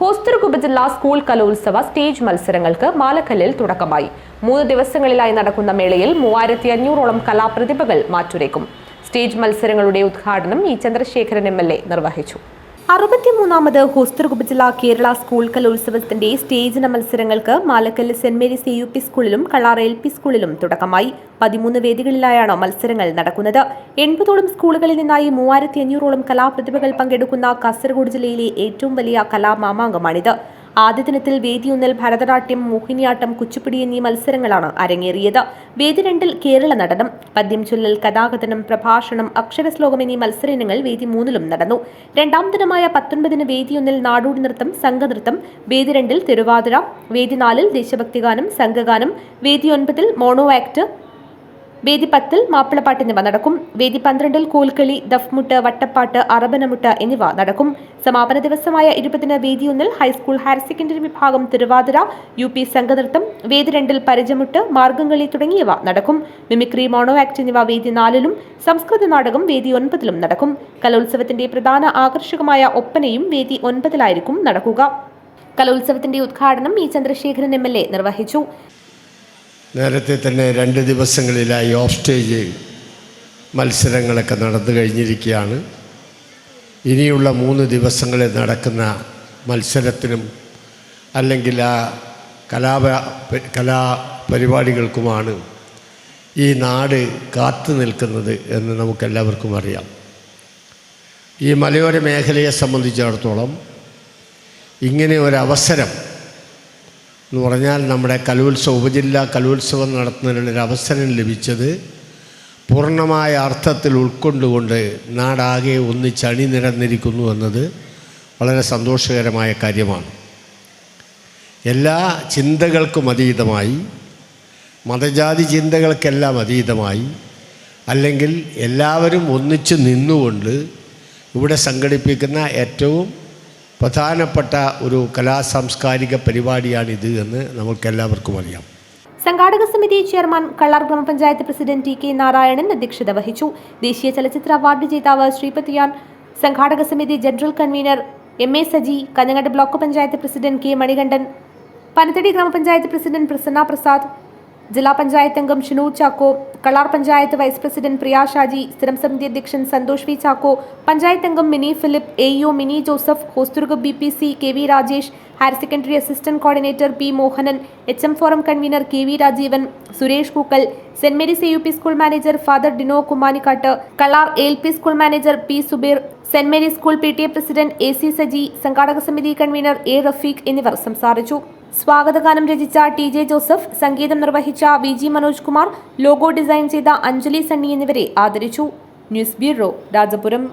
ഹോസ്റ്റർ ജില്ലാ സ്കൂൾ കലോത്സവ സ്റ്റേജ് മത്സരങ്ങൾക്ക് മാലക്കല്ലിൽ തുടക്കമായി. മൂന്ന് ദിവസങ്ങളിലായി നടക്കുന്ന മേളയിൽ മൂവായിരത്തി അഞ്ഞൂറോളം കലാപ്രതിഭകൾ മാറ്റുരയ്ക്കും. സ്റ്റേജ് മത്സരങ്ങളുടെ ഉദ്ഘാടനം ഇ ചന്ദ്രശേഖരൻ എ നിർവഹിച്ചു. അറുപത്തിമൂന്നാമത് ജില്ല കേരള സ്കൂൾ കലോത്സവത്തിന്റെ സ്റ്റേജിന മത്സരങ്ങൾക്ക് Malakkallu Saint Mary's A U P സ്കൂളിലും കളാർ എൽ പി സ്കൂളിലും തുടക്കമായി. പതിമൂന്ന് വേദികളിലായാണ് മത്സരങ്ങൾ നടക്കുന്നത്. എൺപതോളം സ്കൂളുകളിൽ നിന്നായി മൂവായിരത്തി അഞ്ഞൂറോളം കലാപ്രതിഭകൾ പങ്കെടുക്കുന്ന കാസർഗോഡ് ജില്ലയിലെ ഏറ്റവും വലിയ കലാമാമാങ്കമാണിത് ആദ്യ ദിനത്തിൽ വേദിയൊന്നിൽ ഭരതനാട്യം മോഹിനിയാട്ടം കുച്ചിപ്പിടി എന്നീ മത്സരങ്ങളാണ് അരങ്ങേറിയത്. വേദി രണ്ടിൽ കേരള നടനം പദ്യം ചൊല്ലൽ കഥാകഥനം പ്രഭാഷണം അക്ഷരശ്ലോകം എന്നീ മത്സര ഇനങ്ങൾ വേദി മൂന്നിലും നടന്നു. രണ്ടാം ദിനമായ പത്തൊൻപതിന് വേദിയൊന്നിൽ നാടോടി നൃത്തം സംഘനൃത്തം വേദി രണ്ടിൽ തിരുവാതിര വേദി നാലിൽ ദേശഭക്തിഗാനം സംഘഗാനം വേദി ഒൻപതിൽ മോണോ ആക്ട് വേദി പത്തിൽ മാപ്പിളപ്പാട്ട് എന്നിവ നടക്കും. വേദി പന്ത്രണ്ടിൽ കോൽക്കളി ദഫ്മുട്ട് വട്ടപ്പാട്ട് അറബനമുട്ട് എന്നിവ നടക്കും. സമാപന ദിവസമായ ഇരുപതിന് വേദി ഒന്നിൽ ഹൈസ്കൂൾ ഹയർ സെക്കൻഡറി വിഭാഗം തിരുവാതിര യു പി സംഘനൃത്തം വേദി രണ്ടിൽ പരിചമുട്ട് മാർഗംകളി തുടങ്ങിയവ നടക്കും. മിമിക്രി മോണോ ആക്ട് എന്നിവ വേദി നാലിലും സംസ്കൃത നാടകം വേദി ഒൻപതിലും നടക്കും. കലോത്സവത്തിന്റെ പ്രധാന ആകർഷകമായ ഒപ്പനയും വേദി ഒൻപതിലായിരിക്കും നടക്കുക. കലോത്സവത്തിന്റെ ഉദ്ഘാടനം ഇ ചന്ദ്രശേഖരൻ എം നിർവഹിച്ചു. നേരത്തെ തന്നെ രണ്ട് ദിവസങ്ങളിലായി ഓഫ് സ്റ്റേജ് മത്സരങ്ങളൊക്കെ നടന്നു കഴിഞ്ഞിരിക്കുകയാണ്. ഇനിയുള്ള മൂന്ന് ദിവസങ്ങളിൽ നടക്കുന്ന മത്സരത്തിനും അല്ലെങ്കിൽ ആ കലാപ കലാപരിപാടികൾക്കുമാണ് ഈ നാട് കാത്തു നിൽക്കുന്നത് എന്ന് നമുക്കെല്ലാവർക്കും അറിയാം. ഈ മലയോര മേഖലയെ സംബന്ധിച്ചിടത്തോളം ഇങ്ങനെ ഒരവസരം എന്ന് പറഞ്ഞാൽ നമ്മുടെ കലോത്സവം ഉപജില്ലാ കലോത്സവം നടത്തുന്നതിനുള്ളൊരു അവസരം ലഭിച്ചത് പൂർണമായ അർത്ഥത്തിൽ ഉൾക്കൊണ്ടുകൊണ്ട് നാടാകെ ഒന്നിച്ചണി നിരന്നിരിക്കുന്നു എന്നത് വളരെ സന്തോഷകരമായ കാര്യമാണ്. എല്ലാ ചിന്തകൾക്കും അതീതമായി മതജാതി ചിന്തകൾക്കെല്ലാം അതീതമായി അല്ലെങ്കിൽ എല്ലാവരും ഒന്നിച്ച് നിന്നുകൊണ്ട് ഇവിടെ സംഘടിപ്പിക്കുന്ന ഏറ്റവും പ്രധാനപ്പെട്ട ഒരു കലാസാംസ്കാരിക പരിപാടിയാണിത് എന്ന് നമുക്കെല്ലാവർക്കും അറിയാം. സംഘാടക സമിതി ചെയർമാൻ കള്ളാർ ഗ്രാമപഞ്ചായത്ത് പ്രസിഡന്റ് ടി കെ നാരായണൻ അധ്യക്ഷത വഹിച്ചു. ദേശീയ ചലച്ചിത്ര അവാർഡ് ജേതാവ് ശ്രീപതിയാൻ സംഘാടക സമിതി general convener M A Saji Kanhangad block panchayat president K Manikandan Panathady ഗ്രാമപഞ്ചായത്ത് പ്രസിഡന്റ് പ്രസന്ന പ്രസാദ് ജില്ലാ പഞ്ചായത്ത് അംഗം ഷിനു ചാക്കോ കളാർ പഞ്ചായത്ത് വൈസ് പ്രസിഡന്റ് പ്രിയ ഷാജി സ്ഥിരം സമിതി അധ്യക്ഷൻ സന്തോഷ് വി ചാക്കോ പഞ്ചായത്ത് അംഗം Mini Philip A U Mini Joseph Hosdurg B P C K V Rajesh higher secondary assistant coordinator P Mohanan H M forum convener K V Rajeevan Suresh Kookkal Saint Mary's A U P school manager father Dino Kumanikkattu Kallar L P school manager P Subeer Saint Mary's school P T A president A C Saji സംഘാടക സമിതി convener A Rafeeq എന്നിവർ സംസാരിച്ചു. സ്വാഗതഗാനം രചിച്ച T J Joseph സംഗീതം നിർവഹിച്ച V G Manoj Kumar logo design ചെയ്ത അഞ്ജലി സണ്ണി എന്നിവരെ ആദരിച്ചു. News bureau Rajapuram.